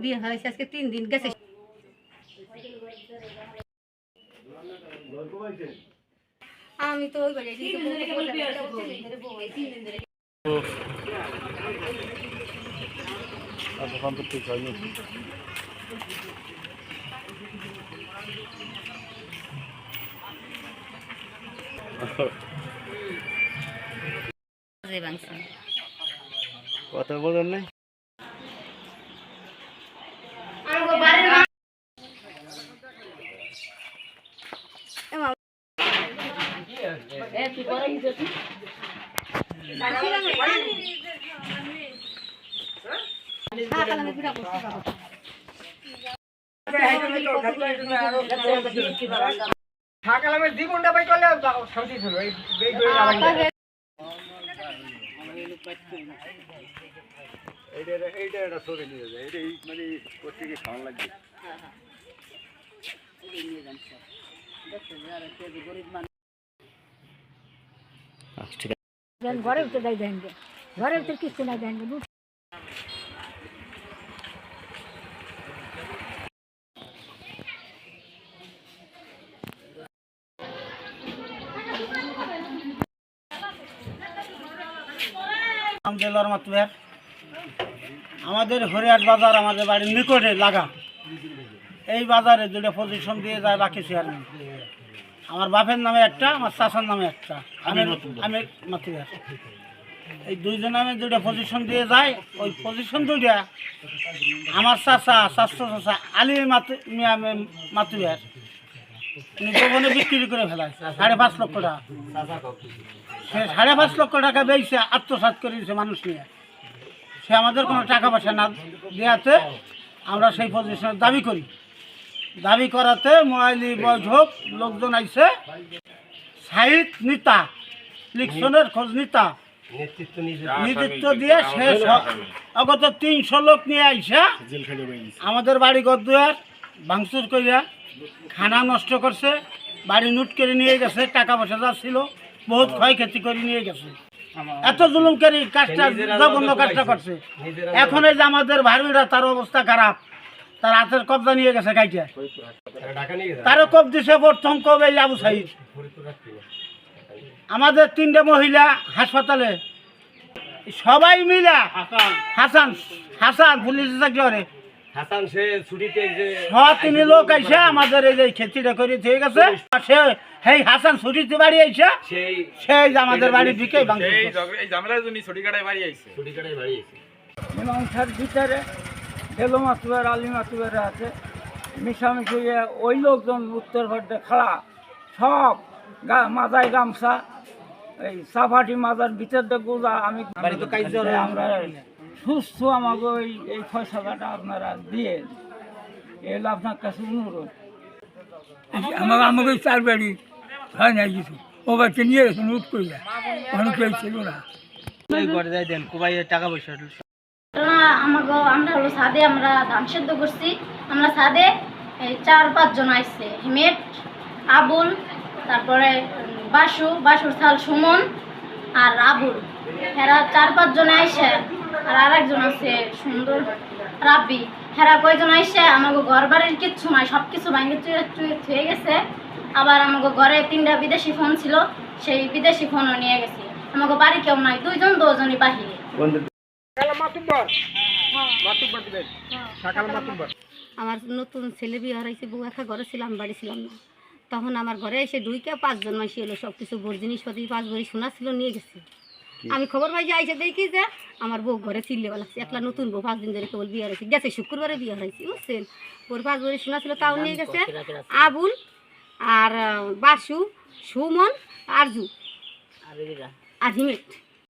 বিয়ে হয়েছে আজকে তিন দিন গেছে আমি তো ওই বাড়ি আছি, তো বউ বসে আছে, তিন দিন ধরে বউ এই তিন দিন ধরে দোকান তো ঠিক হয়নি রে বাংসা কথা বলেন নাই। জীবনটা বাই করলে শান্তি ছিল এইটা এইটা এটা সরে নিয়ে যায় ঘরে উঠে দেয় দেন ঘরে উঠে কিছু না দেন নাম দেলোয়ার মাতুয়ার আমাদের হরিয়াট বাজার আমাদের বাড়ির নিকটে লাগা। এই বাজারে দুটো পজিশন দিয়ে যায় বাকি চেয়ারম্যান আমার বাপের নামে একটা আমার চাচার নামে একটা। আমি আমি মাতুয়ার এই দুইজন আমি দুইটা পজিশন দিয়ে যাই ওই পজিশন দুইটা আমার চাচা চাচা চাচা আলী মাতু মিয়া মাতুয়ার উনি গোপনে বিক্রি করে ফেলায় সাড়ে পাঁচ লক্ষ টাকা। সে সাড়ে পাঁচ লক্ষ টাকা বেয়েছে আত্মসাৎ করে দিয়েছে মানুষ নিয়ে। সে আমাদের কোনো টাকা পয়সা না দেওয়াতে আমরা সেই পজিশনের দাবি করি। দাবি করাতে মোয়াইলি বৈঠক লোকজন আইছে। সাহিদ নিতা লিখছনের খোঁজ নিতা। নেতৃত্ব দিয়ে সে অগত তিনশো লোক নিয়ে আইসা আমাদের বাড়ি গদুয়ার ভাঙচুর কইরা, খানা নষ্ট করছে, বাড়ি নুট করে নিয়ে গেছে টাকা পয়সা যা ছিল। বহুত ক্ষয়ক্ষতি করে নিয়ে গেছে। এত জুলুমকারী কাজটা জঘন্য কাজটা করছে। এখন এই যে আমাদের ভার্মিরা তার অবস্থা খারাপ তার হাতের কবজা নিয়ে গেছে গাইটা তারও কব দিছে প্রথম কব এই আবু সাইদ। আমাদের তিনটে মহিলা হাসপাতালে। সবাই মিলা হাসান। হাসান পুলিশ চাকরি করে? হাসান সে ছুটিতে যে তিনি লোক আইসা আমাদের এই যে খেতিটা করে দিয়ে গেছে সে সেই হাসান ছুটিতে বাড়ি আইসা। সেই সেই আমাদের বাড়ি ঢুকে এই করছে। ঝগড়া- এই ঝামেলার জন্য ছুটি কাটায় বাড়ি আইছে ছুটি কাটাই বাড়ি এসে মীমাংসার ভিতরে হেলো মাতুয়ার আলী মাতুয়ার আছে। মিশামিশি ওই লোকজন উত্তর ভারতে খাড়া সব গা মাথায় গামছা। এই সাফাটি মাথার ভিতর দিয়ে গোজা আমি আমরা সুস্থ আমাকে ওই এই ফয়সালাটা আপনারা দিয়ে এলো আপনার কাছে অনুরোধ। আমার আমাকে চার বাড়ি হয় না কিছু। ও বাচ্চা নিয়ে গেছে উঠ করলে অনেক কেউ ছিল না। আমাকে আমরা হলো সাদে আমরা ধান সেদ্ধ করছি। আমরা সাদে এই চার পাঁচজন আইসছে হিমেট আবুল তারপরে বাসু বাসুর ছাল সুমন আর আবুল। এরা চার পাঁচজন আইসে আর আরেকজন আছে সুন্দর রাব্বি। হেরা কয়জন আইসে? আমাকে ঘর বাড়ির কিচ্ছু নাই সব কিছু ভাঙে থুয়ে গেছে। আবার আমাকে ঘরে তিনটা বিদেশি ফোন ছিল সেই বিদেশি ফোনও নিয়ে গেছে। আমাকে বাড়ি কেউ নাই দুইজন দুজনই বাহিরে। সকালে মাতুব্বর আমার নতুন ছেলে বিয়ে হারাইছে বউ একা ঘরে ছিলাম বাড়ি ছিলাম না। তখন আমার ঘরে এসে দুইকে পাঁচজন মাসি এলো সব কিছু বোর জিনিস পাতি পাঁচ ভরি সোনা ছিল নিয়ে গেছে। আমি খবর পাই যে আইসে দেখি যে আমার বউ ঘরে চিল্লে লাগছে। একলা নতুন বউ পাঁচ দিন ধরে কেবল বিয়ে হয়েছে। গেছে শুক্রবারে বিয়ে হয়েছে বুঝছেন? ওর পাঁচ বছর শোনা ছিল তাও নিয়ে গেছে আবুল আর বাসু সুমন আরজু। আর হিমেট